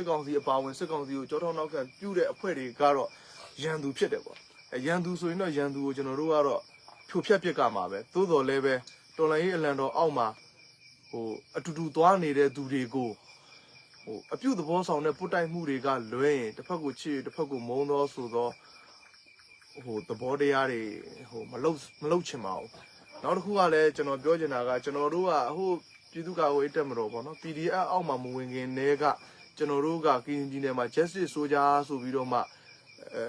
စစ်ကောင်စီအပါဝင်စစ်ကောင်စီကိုကြောထောက်နောက်ခံပြုတဲ့အဖွဲ့တွေကတော့ရန်သူဖြစ်တယ်ပေါ့အဲရန်သူဆိုရင်တော့ရန်သူကိုကျွန်တော်တို့ကတော့ဖြိုဖျက်ပစ်ကမှာပဲသို့တော်လည်းပဲတော်လိုင်းရေးအလံတော်အောက်မှာဟိုအတူတူသွားနေတဲ့သူတွေကိုဟိုအပြုတ်သဘောဆောင်တဲ့ပုတ်တိုက်မှုတွေကလွဲရင်တစ်ဖက်ကိုချစ်တစ်ဖက်ကိုမုန်းသောဆိုတော့ဟိုသဘောတရားတွေဟိုမလုတ်မလုတ်ချင်ပါဘူးနောက်တစ်ခုကလည်းကျွန်တော်ပြောချင်တာကကျွန်တော်တို့ကဟိုပြည်သူ့ကာကွယ်ရေးတပ်မတော်ပေါ့နော် PDF အောက်မှာမဝင်ခင်တည်းက ကျွန်တော်တို့ကကရင်ပြည်နယ်မှာ Justice Soldier ဆိုပြီးတော့မှအဲ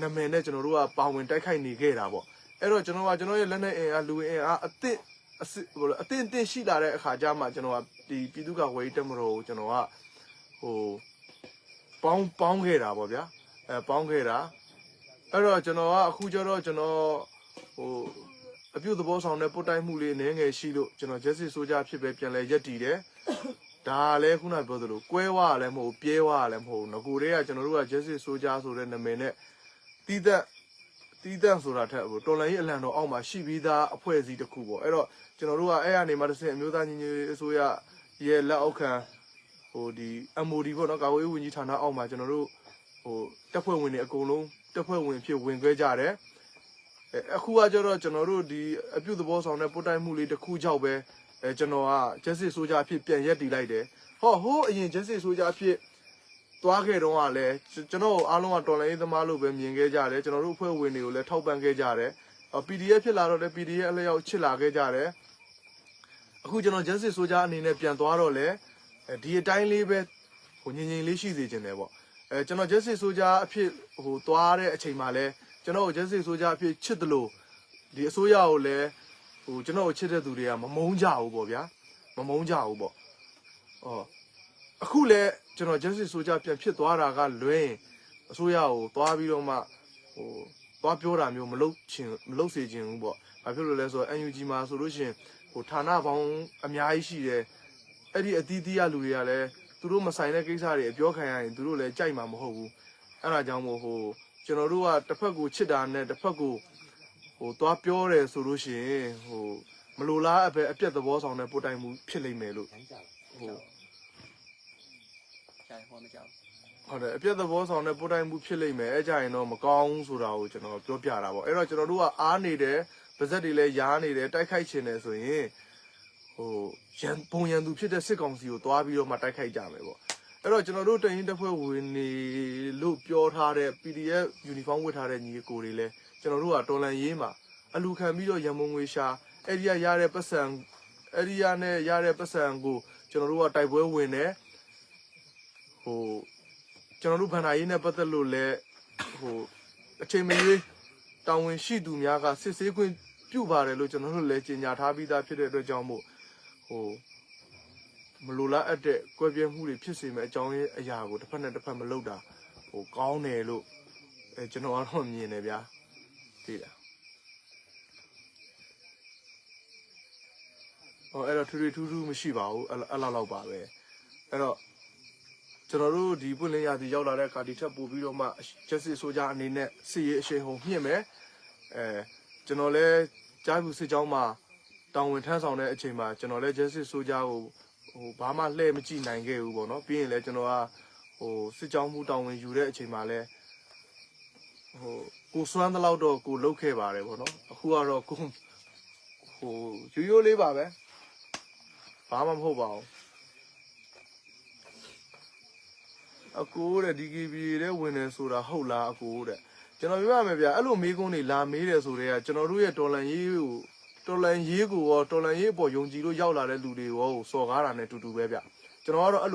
နာမည်နဲ့ကျွန်တော်တို့ကပါဝင်တိုက်ခိုက်နေခဲ့တာပေါ့အဲ့တော့ကျွန်တော်ကကျွန်တော်ရဲ့လက်နက်အင်အားလူအင်အားအသစ်အစ်ဟိုအသင့်အသင့်ရှိလာတဲ့အခါကျမှကျွန်တော်ကဒီပြည်သူ့ကာကွယ်ရေးတပ်မတော်ကိုကျွန်တော်ကဟိုပေါင်းပေါင်းခဲ့တာပေါ့ဗျာအဲပေါင်းခဲ့တာအဲ့တော့ကျွန်တော်ကအခုကျတော့ကျွန်တော်ဟိုအပြုတ်သဘောဆောင်တဲ့ပုတ်တိုက်မှုလေးနည်းငယ်ရှိလို့ကျွန်တော် Justice Soldier ဖြစ်ပဲပြန်လဲရက်တည်တယ်။ ဒါလည်းခုနပြောသလိုကွဲဝါလည်းမဟုတ်ပြဲဝါလည်းမဟုတ်ငကိုတွေကကျွန်တော်တို့က Justice Soldier ဆိုတဲ့နာမည်နဲ့တီးသက်တီးသက်ဆိုတာထက်ဟိုတော်လိုင်းရေးအလံတော်အောက်မှာရှိပြီးသားအဖွဲ့အစည်းတစ်ခုပေါ့အဲ့တော့ကျွန်တော်တို့ကအဲ့ရနေမှာတစ်ဆင့်အမျိုးသားညီညွတ်ရေးအစိုးရရဲ့လက်အောက်ခံဟိုဒီ MOD ပေါ့နော်ကာကွယ်ရေးဝန်ကြီးဌာနအောက်မှာကျွန်တော်တို့ဟိုတပ်ဖွဲ့ဝင်တွေအကုန်လုံးတပ်ဖွဲ့ဝင်ဖြစ်ဝင်ခွဲကြတယ်အဲအခုကကျတော့ကျွန်တော်တို့ဒီအပြုတ်သဘောဆောင်တဲ့ပုတ်တိုက်မှုလေးတစ်ခုကြောက်ပဲ အဲကျွန်တော်က Justice Soldier အဖြစ်ပြန်ရက်တည်လိုက်တယ်ဟောဟိုးအရင် Justice Soldier အဖြစ်သွားခဲ့တော့ကလည်းကျွန်တော်အားလုံးကတော်လိုင်းရေးသမားလို့ပဲမြင်ခဲ့ကြတယ်ကျွန်တော်တို့အဖွဲ့ဝင်တွေကိုလည်းထောက်ပံ့ခဲ့ကြတယ်အော် PDF ဖြစ်လာတော့လည်း PDF အလျောက်ချစ်လာခဲ့ကြတယ်အခုကျွန်တော် Justice Soldier အနေနဲ့ပြန်သွားတော့လေအဲဒီအတိုင်းလေးပဲဟိုငင်ငင်လေးရှိစေချင်တယ်ပေါ့အဲကျွန်တော် Justice Soldier အဖြစ်ဟိုသွားတဲ့အချိန်မှာလည်းကျွန်တော် Justice Soldier အဖြစ်ချစ်တယ်လို့ဒီအစိုးရကိုလည်း ဟိုကျွန်တော်ကိုချစ်တဲ့သူတွေကမမုန်းကြဘူးပေါ့ဗျာမမုန်းကြဘူးပေါ့ဩအခုလည်းကျွန်တော် Justice Soldier ပြန်ဖြစ်သွားတာကလွဲရင်အစိုးရကိုသွားပြီးတော့မှဟိုသွားပြောတာမျိုးမလုပ်ချင်မလုပ်စေချင်ဘူးပေါ့ဘာဖြစ်လို့လဲဆိုတော့ NUG မှာဆိုလို့ရှိရင်ဟိုဌာနပေါင်းအများကြီးရှိတယ်အဲ့ဒီအသီးသီးရလူတွေကလည်းသူတို့မဆိုင်တဲ့ကိစ္စတွေအပြောခံရရင်သူတို့လည်းကြိုက်မှာမဟုတ်ဘူးအဲ့ဒါကြောင့်မို့ဟိုကျွန်တော်တို့ကတစ်ဖက်ကိုချစ်တာနဲ့တစ်ဖက်ကို ဟိုသွားပြောတယ်ဆိုလို့ရှိရင်ဟိုမလိုလားအပဲအပြက်သဘောဆောင်တဲ့ပို့တိုင်မှုဖြစ်လိမ့်မယ်လို့ဟိုဟိုကျန်ဟောမကြောက်ဟုတ်တယ်အပြက်သဘောဆောင်တဲ့ပို့တိုင်မှုဖြစ်လိမ့်မယ်အဲကြရင်တော့မကောင်းဘူးဆိုတာကိုကျွန်တော်ပြောပြတာပေါ့အဲ့တော့ကျွန်တော်တို့ကအားနေတယ်ပါဇက်တွေလည်းရားနေတယ်တိုက်ခိုက်ချင်တယ်ဆိုရင်ဟိုရန်ပုံရန်သူဖြစ်တဲ့စစ်ကောင်စီကိုသွားပြီးတော့မှတိုက်ခိုက်ကြမယ်ပေါ့အဲ့တော့ကျွန်တော်တို့တရင်တစ်ဖွဲ့ဝင်နေလို့ပြော ထားတဲ့ PDF uniform ဝတ်ထားတဲ့ညီကိုတွေလည်းကျွန်တော်တို့ကတော်လန်ရေးမှာအလူခံပြီးတော့ရန်မုံငွေရှာအဲ့ဒီကရတဲ့ပတ်စံအဲ့ဒီရနဲ့ရတဲ့ပတ်စံကိုကျွန်တော်တို့ကတိုက်ပွဲဝင်တယ်ဟိုကျွန်တော်တို့ဗန္ဒာရေးနဲ့ပတ်သက်လို့လည်းဟိုအချိန်မရွေးတာဝန်ရှိသူများကစစ်ဆေးခွင့်ပြုပါတယ်လို့ကျွန်တော်တို့လည်းကြေညာထားပြီးသားဖြစ်တဲ့အတွက်ကြောင့်မို့ဟိုမလိုလားအပ်တဲ့ကွဲပြဲမှုတွေဖြစ်စေမဲ့အကြောင်းရင်းအရာကိုတစ်ဖက်နဲ့တစ်ဖက်မလုပ်တာဟို ကောင်းတယ်လို့အဲကျွန်တော်ကတော့မြင်တယ်ဗျာသိလားဟောအဲ့တော့ထူးထူးထူးထူးမရှိပါဘူးအဲ့အဲ့လောက်လောက်ပါပဲအဲ့တော့ကျွန်တော်တို့ဒီပွင့်လင်းရာသီရောက်လာတဲ့အခါဒီထက်ပိုပြီးတော့မှ justice ဆိုကြအနေနဲ့စစ်ရေးအရှိန်ဟုန်မြင့်မယ်အဲကျွန်တော်လဲကြားဘူးစစ်ကြောင်းမှာတောင်းဝင်ထမ်းဆောင်တဲ့အချိန်မှာကျွန်တော်လဲ justice ဆိုကြကိုဟိုဘာမှလှည့်မကြည့်နိုင်ခဲ့ဘူးပေါ့နော်ပြီးရင်လည်းကျွန်တော်က ဟိုစစ်ကြောင်းမှုတောင်းဝင်ယူတဲ့အချိန်မှာလည်းဟိုကိုစွမ်းတဲ့လောက်တော့ကိုလုတ်ခဲ့ပါတယ်ပေါ့နော်အခုကတော့ကိုဟိုရိုးရိုးလေးပါပဲဘာမှမဟုတ်ပါဘူးအကိုတဲ့ DKB တဲ့ဝင်နေဆိုတာဟုတ်လားအကိုတဲ့ကျွန်တော်ပြောရမယ်ဗျအဲ့လိုမေးခွန်းတွေလာမေးတယ်ဆိုတော့ကျွန်တော်တို့ရဲ့ဒေါ်လာရေးကိုဒေါ်လာရေးကိုရောဒေါ်လာရေးအပေါ်ယုံကြည်လို့ရောက်လာတဲ့လူတွေရောစော်ကားတာနဲ့တူတူပဲဗျကျွန်တော်ကတော့အဲ့လို